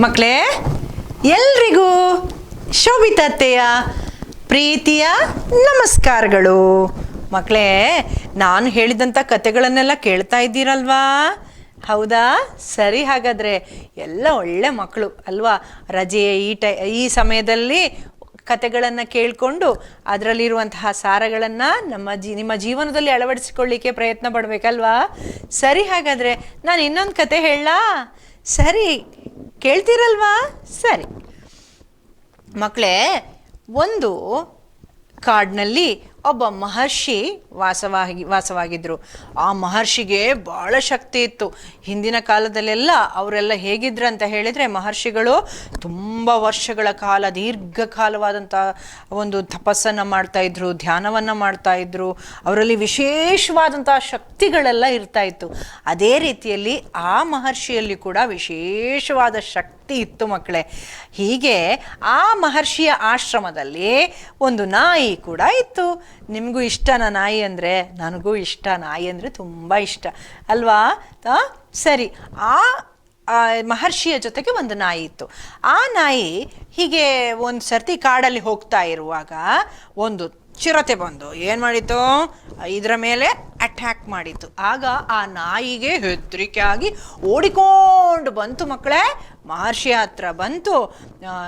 ಮಕ್ಕಳೇ ಎಲ್ರಿಗೂ ಶೋಭಿತತ್ತೆಯ ಪ್ರೀತಿಯ ನಮಸ್ಕಾರಗಳು. ಮಕ್ಕಳೇ ನಾನು ಹೇಳಿದಂಥ ಕತೆಗಳನ್ನೆಲ್ಲ ಕೇಳ್ತಾ ಇದ್ದೀರಲ್ವಾ? ಹೌದಾ? ಸರಿ ಹಾಗಾದರೆ, ಎಲ್ಲ ಒಳ್ಳೆ ಮಕ್ಕಳು ಅಲ್ವಾ? ರಜೆಯ ಈ ಟೈ, ಈ ಸಮಯದಲ್ಲಿ ಕತೆಗಳನ್ನು ಕೇಳಿಕೊಂಡು ಅದರಲ್ಲಿರುವಂತಹ ಸಾರಗಳನ್ನು ನಮ್ಮ ಜಿ, ನಿಮ್ಮ ಜೀವನದಲ್ಲಿ ಅಳವಡಿಸಿಕೊಳ್ಳಿಕ್ಕೆ ಪ್ರಯತ್ನ ಪಡಬೇಕಲ್ವಾ? ಸರಿ ಹಾಗಾದರೆ, ನಾನು ಇನ್ನೊಂದು ಕತೆ ಹೇಳಲಾ? ಸರಿ. ಕೇಳ್ತೀರಲ್ವಾ? ಸರಿ. ಮಕ್ಕಳೇ ಒಂದು ಕಾಡಿನಲ್ಲಿ ಒಬ್ಬ ಮಹರ್ಷಿ ವಾಸವಾಗಿ ವಾಸವಾಗಿದ್ದರು ಆ ಮಹರ್ಷಿಗೆ ಭಾಳ ಶಕ್ತಿ ಇತ್ತು. ಹಿಂದಿನ ಕಾಲದಲ್ಲೆಲ್ಲ ಅವರೆಲ್ಲ ಹೇಗಿದ್ರು ಅಂತ ಹೇಳಿದರೆ ಮಹರ್ಷಿಗಳು ತುಂಬ ವರ್ಷಗಳ ಕಾಲ ದೀರ್ಘಕಾಲವಾದಂಥ ಒಂದು ತಪಸ್ಸನ್ನು ಮಾಡ್ತಾ ಇದ್ರು, ಧ್ಯಾನವನ್ನು ಮಾಡ್ತಾಯಿದ್ರು ಅವರಲ್ಲಿ ವಿಶೇಷವಾದಂಥ ಶಕ್ತಿಗಳೆಲ್ಲ ಇರ್ತಾ ಇತ್ತು. ಅದೇ ರೀತಿಯಲ್ಲಿ ಆ ಮಹರ್ಷಿಯಲ್ಲಿ ಕೂಡ ವಿಶೇಷವಾದ ಶಕ್ತಿ ಇತ್ತು ಮಕ್ಕಳೇ. ಹೀಗೆ ಆ ಮಹರ್ಷಿಯ ಆಶ್ರಮದಲ್ಲಿ ಒಂದು ನಾಯಿ ಕೂಡ ಇತ್ತು. ನಿಮಗೂ ಇಷ್ಟನ ನಾಯಿ ಅಂದರೆ? ನನಗೂ ಇಷ್ಟ. ನಾಯಿ ಅಂದರೆ ತುಂಬ ಇಷ್ಟ. ಅಲ್ವಾ? ಸರಿ. ಆ ಮಹರ್ಷಿಯ ಜೊತೆಗೆ ಒಂದು ನಾಯಿ ಇತ್ತು. ಆ ನಾಯಿ ಹೀಗೆ ಒಂದು ಸರ್ತಿ ಕಾಡಲ್ಲಿ ಹೋಗ್ತಾ ಇರುವಾಗ ಒಂದು ಚಿರತೆ ಬಂದು ಏನು ಮಾಡಿತು ಇದರ ಮೇಲೆ ಅಟ್ಯಾಕ್ ಮಾಡಿತು ಆಗ ಆ ನಾಯಿಗೆ ಹೆದರಿಕೆ ಆಗಿ ಓಡಿಕೊಂಡು ಬಂತು ಮಕ್ಕಳೇ. ಮಹರ್ಷಿ ಹತ್ರ ಬಂತು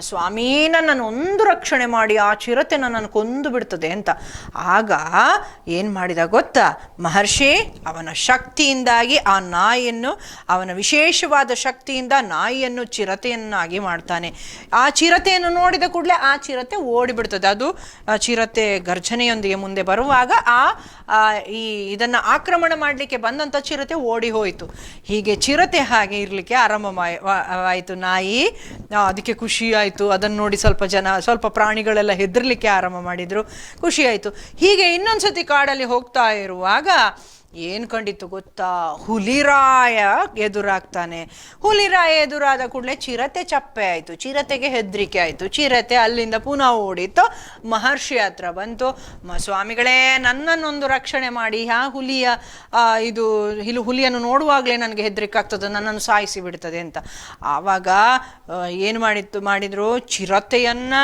ಸ್ವಾಮೀ ನನ್ನನ್ನು ಒಂದು ರಕ್ಷಣೆ ಮಾಡಿ ಆ ಚಿರತೆ ನನ್ನನ್ನು ಕೊಂದು ಬಿಡ್ತದೆ ಅಂತ. ಆಗ ಏನು ಮಾಡಿದ ಗೊತ್ತಾ? ಮಹರ್ಷಿ ಅವನ ಶಕ್ತಿಯಿಂದಾಗಿ ಆ ನಾಯಿಯನ್ನು, ಅವನ ವಿಶೇಷವಾದ ಶಕ್ತಿಯಿಂದ ನಾಯಿಯನ್ನು ಚಿರತೆಯನ್ನಾಗಿ ಮಾಡ್ತಾನೆ. ಆ ಚಿರತೆಯನ್ನು ನೋಡಿದ ಕೂಡಲೇ ಆ ಚಿರತೆ ಓಡಿಬಿಡ್ತದೆ. ಅದು ಚಿರತೆ ಗರ್ಜನೆಯೊಂದಿಗೆ ಮುಂದೆ ಬರುವಾಗ ಆ ಈ ಇದನ್ನು ಆಕ್ರಮಣ ಮಾಡಲಿಕ್ಕೆ ಬಂದಂಥ ಚಿರತೆ ಓಡಿ ಹೋಯಿತು. ಹೀಗೆ ಚಿರತೆ ಹಾಗೆ ಇರಲಿಕ್ಕೆ ಆರಂಭ ಆಯಿತು ನಾಯಿ. ಅದಕ್ಕೆ ಖುಷಿ ಆಯ್ತು. ಅದನ್ನು ನೋಡಿ ಸ್ವಲ್ಪ ಜನ, ಸ್ವಲ್ಪ ಪ್ರಾಣಿಗಳೆಲ್ಲ ಹೆದರ್ಲಿಕ್ಕೆ ಆರಂಭ ಮಾಡಿದರು. ಖುಷಿ ಆಯ್ತು. ಹೀಗೆ ಇನ್ನೊಂದ್ಸತಿ ಕಾಡಲ್ಲಿ ಹೋಗ್ತಾ ಇರುವಾಗ ಏನು ಕಂಡಿತ್ತು ಗೊತ್ತಾ? ಹುಲಿರಾಯ ಎದುರಾಗ್ತಾನೆ. ಹುಲಿರಾಯ ಎದುರಾದ ಕೂಡಲೇ ಚಿರತೆ ಚಪ್ಪೆ ಆಯಿತು. ಚಿರತೆಗೆ ಹೆದರಿಕೆ ಆಯಿತು. ಚಿರತೆ ಅಲ್ಲಿಂದ ಪುನಃ ಓಡಿತು ಮಹರ್ಷಿ ಹತ್ರ ಬಂತು. ಸ್ವಾಮಿಗಳೇ, ನನ್ನನ್ನೊಂದು ರಕ್ಷಣೆ ಮಾಡಿ. ಆ ಹುಲಿಯ ಇದು ಇಲ್ಲಿ ಹುಲಿಯನ್ನು ನೋಡುವಾಗಲೇ ನನಗೆ ಹೆದರಿಕೆ ಆಗ್ತದೆ ನನ್ನನ್ನು ಸಾಯಿಸಿ ಬಿಡ್ತದೆ ಅಂತ. ಆವಾಗ ಏನು ಮಾಡಿತ್ತು, ಮಾಡಿದ್ರು? ಚಿರತೆಯನ್ನ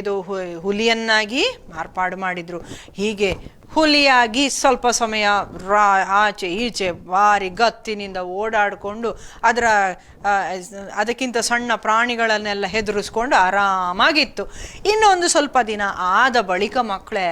ಇದು ಹುಲಿಯನ್ನಾಗಿ ಮಾರ್ಪಾಡು ಮಾಡಿದ್ರು. ಹೀಗೆ ಹುಲಿಯಾಗಿ ಸ್ವಲ್ಪ ಸಮಯ ರಾ, ಆಚೆ ಈಚೆ ಭಾರಿ ಗತ್ತಿನಿಂದ ಓಡಾಡಿಕೊಂಡು ಅದರ ಅದಕ್ಕಿಂತ ಸಣ್ಣ ಪ್ರಾಣಿಗಳನ್ನೆಲ್ಲ ಹೆದರಿಸ್ಕೊಂಡು ಆರಾಮಾಗಿತ್ತು. ಇನ್ನೊಂದು ಸ್ವಲ್ಪ ದಿನ ಆದ ಬಳಿಕ ಮಕ್ಕಳೇ,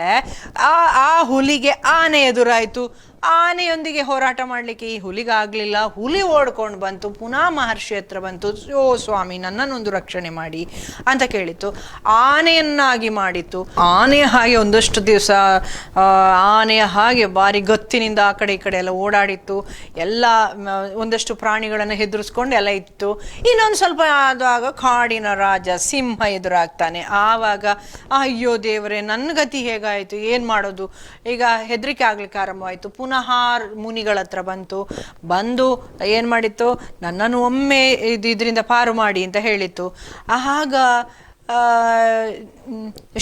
ಆ ಆ ಹುಲಿಗೆ ಆನೆ ಎದುರಾಯಿತು. ಆನೆಯೊಂದಿಗೆ ಹೋರಾಟ ಮಾಡಲಿಕ್ಕೆ ಈ ಹುಲಿಗಾಗಲಿಲ್ಲ. ಹುಲಿ ಓಡ್ಕೊಂಡು ಬಂತು, ಪುನಃ ಮಹರ್ಷಿ ಹತ್ರ ಬಂತು. ಓ ಸ್ವಾಮಿ, ನನ್ನನ್ನೊಂದು ರಕ್ಷಣೆ ಮಾಡಿ ಅಂತ ಕೇಳಿತ್ತು. ಆನೆಯನ್ನಾಗಿ ಮಾಡಿತ್ತು. ಆನೆಯ ಹಾಗೆ ಒಂದಷ್ಟು ದಿವಸ ಆನೆಯ ಹಾಗೆ ಭಾರಿ ಗತ್ತಿನಿಂದ ಆ ಕಡೆ ಈ ಕಡೆ ಎಲ್ಲ ಓಡಾಡಿತ್ತು. ಎಲ್ಲ ಒಂದಷ್ಟು ಪ್ರಾಣಿಗಳನ್ನು ಹೆದರಿಸ್ಕೊಂಡು ಎಲ್ಲ ಇತ್ತು. ಇನ್ನೊಂದು ಸ್ವಲ್ಪ ಆದಾಗ ಕಾಡಿನ ರಾಜ ಸಿಂಹ ಎದುರಾಗ್ತಾನೆ. ಆವಾಗ, ಅಯ್ಯೋ ದೇವರೇ ನನ್ನ ಗತಿ ಹೇಗಾಯಿತು? ಏನು ಮಾಡೋದು? ಈಗ ಹೆದರಿಕೆ ಆಗ್ಲಿಕ್ಕೆ ಆರಂಭವಾಯಿತು. ಪುನಃ ಮುನಿಗಳ ಹತ್ರ ಬಂತು. ಬಂದು ಏನು ಮಾಡಿತ್ತು? ನನ್ನನ್ನು ಒಮ್ಮೆ ಇದು ಇದರಿಂದ ಪಾರು ಮಾಡಿ ಅಂತ ಹೇಳಿತ್ತು. ಆಗ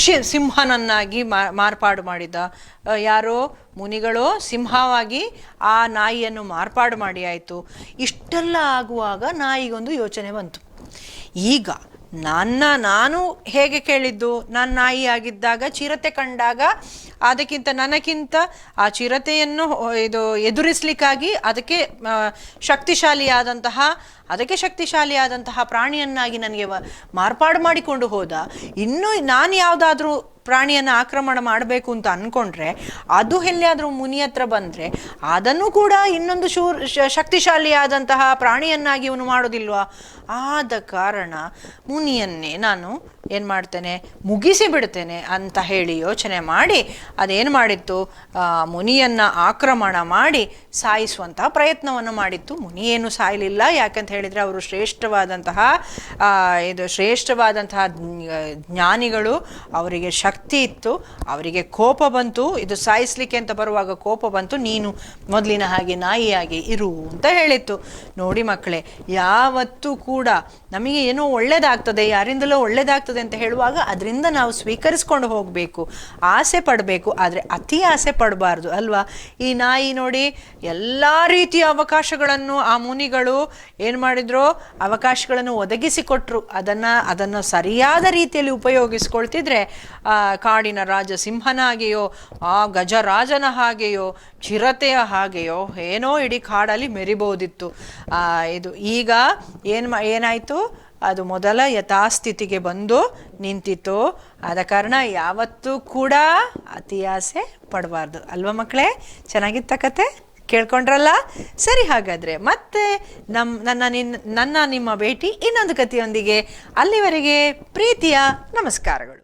ಶಿ, ಸಿಂಹನನ್ನಾಗಿ ಮಾರ್ಪಾಡು ಮಾಡಿದ. ಯಾರೋ? ಮುನಿಗಳು? ಸಿಂಹವಾಗಿ ಆ ನಾಯಿಯನ್ನು ಮಾರ್ಪಾಡು ಮಾಡಿ ಆಯಿತು. ಇಷ್ಟೆಲ್ಲ ಆಗುವಾಗ ನಾಯಿಗೊಂದು ಯೋಚನೆ ಬಂತು. ಈಗ ನನ್ನ ನಾನು ಹೇಗೆ ಕೇಳಿದ್ದು? ನನ್ನ ನಾಯಿ ಆಗಿದ್ದಾಗ, ಚಿರತೆ ಕಂಡಾಗ ಅದಕ್ಕಿಂತ ನನಗಿಂತ ಆ ಚಿರತೆಯನ್ನು ಇದು ಎದುರಿಸ್ಲಿಕ್ಕಾಗಿ ಅದಕ್ಕೆ ಶಕ್ತಿಶಾಲಿಯಾದಂತಹ ಅದಕ್ಕೆ ಶಕ್ತಿಶಾಲಿಯಾದಂತಹ ಪ್ರಾಣಿಯನ್ನಾಗಿ ನನಗೆ ಮಾರ್ಪಾಡು ಮಾಡಿಕೊಂಡು ಹೋದ. ಇನ್ನು ನಾನು ಯಾವುದಾದ್ರೂ ಪ್ರಾಣಿಯನ್ನು ಆಕ್ರಮಣ ಮಾಡಬೇಕು ಅಂತ ಅಂದ್ಕೊಂಡ್ರೆ ಅದು ಎಲ್ಲಿಯಾದರೂ ಮುನಿ ಹತ್ರ ಬಂದರೆ ಅದನ್ನು ಕೂಡ ಇನ್ನೊಂದು ಶೂರ್ ಶಕ್ತಿಶಾಲಿಯಾದಂತಹ ಪ್ರಾಣಿಯನ್ನಾಗಿ ಇವನು ಮಾಡೋದಿಲ್ವಾ? ಆದ ಕಾರಣ ಮುನಿಯನ್ನೇ ನಾನು ಏನು ಮಾಡ್ತೇನೆ, ಮುಗಿಸಿ ಬಿಡ್ತೇನೆ ಅಂತ ಹೇಳಿ ಯೋಚನೆ ಮಾಡಿ ಅದೇನು ಮಾಡಿತ್ತು? ಮುನಿಯನ್ನು ಆಕ್ರಮಣ ಮಾಡಿ ಸಾಯಿಸುವಂತಹ ಪ್ರಯತ್ನವನ್ನು ಮಾಡಿತ್ತು. ಮುನಿ ಏನು ಸಾಯಲಿಲ್ಲ. ಯಾಕಂತ ಹೇಳಿದರೆ ಅವರು ಶ್ರೇಷ್ಠವಾದಂತಹ ಇದು ಶ್ರೇಷ್ಠವಾದಂತಹ ಜ್ಞಾನಿಗಳು. ಅವರಿಗೆ ಶಕ್ತಿ ಇತ್ತು. ಅವರಿಗೆ ಕೋಪ ಬಂತು. ಇದು ಸಾಯಿಸ್ಲಿಕ್ಕೆ ಅಂತ ಬರುವಾಗ ಕೋಪ ಬಂತು. ನೀನು ಮೊದಲಿನ ಹಾಗೆ ನಾಯಿಯಾಗಿ ಇರು ಅಂತ ಹೇಳಿತ್ತು. ನೋಡಿ ಮಕ್ಕಳೇ, ಯಾವತ್ತೂ ಕೂಡ ನಮಗೆ ಏನೋ ಒಳ್ಳೇದಾಗ್ತದೆ, ಯಾರಿಂದಲೋ ಒಳ್ಳೇದಾಗ್ತದೆ ಅಂತ ಹೇಳುವಾಗ ಅದರಿಂದ ನಾವು ಸ್ವೀಕರಿಸ್ಕೊಂಡು ಹೋಗಬೇಕು. ಆಸೆ ಪಡಬೇಕು. ಆದರೆ ಅತಿ ಆಸೆ ಪಡಬಾರ್ದು, ಅಲ್ವಾ? ಈ ನಾಯಿ ನೋಡಿ ಎಲ್ಲ ರೀತಿಯ ಅವಕಾಶಗಳನ್ನು ಆ ಮುನಿಗಳು ಏನು ಮಾಡಿದ್ರು? ಅವಕಾಶಗಳನ್ನು ಒದಗಿಸಿಕೊಟ್ರು. ಅದನ್ನು ಅದನ್ನು ಸರಿಯಾದ ರೀತಿಯಲ್ಲಿ ಉಪಯೋಗಿಸ್ಕೊಳ್ತಿದ್ರೆ, ಆ ಕಾಡಿನ ರಾಜ ಸಿಂಹನಾಗೆಯೋ ಆ ಗಜರಾಜನ ಹಾಗೆಯೋ, ಚಿರತೆಯ ಹಾಗೆಯೋ, ಏನೋ ಇಡೀ ಕಾಡಲ್ಲಿ ಮೆರಿಬೋದಿತ್ತು. ಇದು ಈಗ ಏನು ಏನಾಯಿತು? ಅದು ಮೊದಲ ಯಥಾಸ್ಥಿತಿಗೆ ಬಂದು ನಿಂತಿತ್ತು. ಆದ ಕಾರಣ ಯಾವತ್ತೂ ಕೂಡ ಅತಿ ಆಸೆ ಪಡಬಾರ್ದು. ಅಲ್ವಾ ಮಕ್ಕಳೇ? ಚೆನ್ನಾಗಿತ್ತ ಕತೆ? ಕೇಳ್ಕೊಂಡ್ರಲ್ಲ? ಸರಿ ಹಾಗಾದರೆ ಮತ್ತೆ ನಮ್ಮ ನನ್ನ ನಿನ್ನ ನನ್ನ ನಿಮ್ಮ ಭೇಟಿ ಇನ್ನೊಂದು ಕತೆಯೊಂದಿಗೆ ಅಲ್ಲಿವರೆಗೆ ಪ್ರೀತಿಯ ನಮಸ್ಕಾರಗಳು.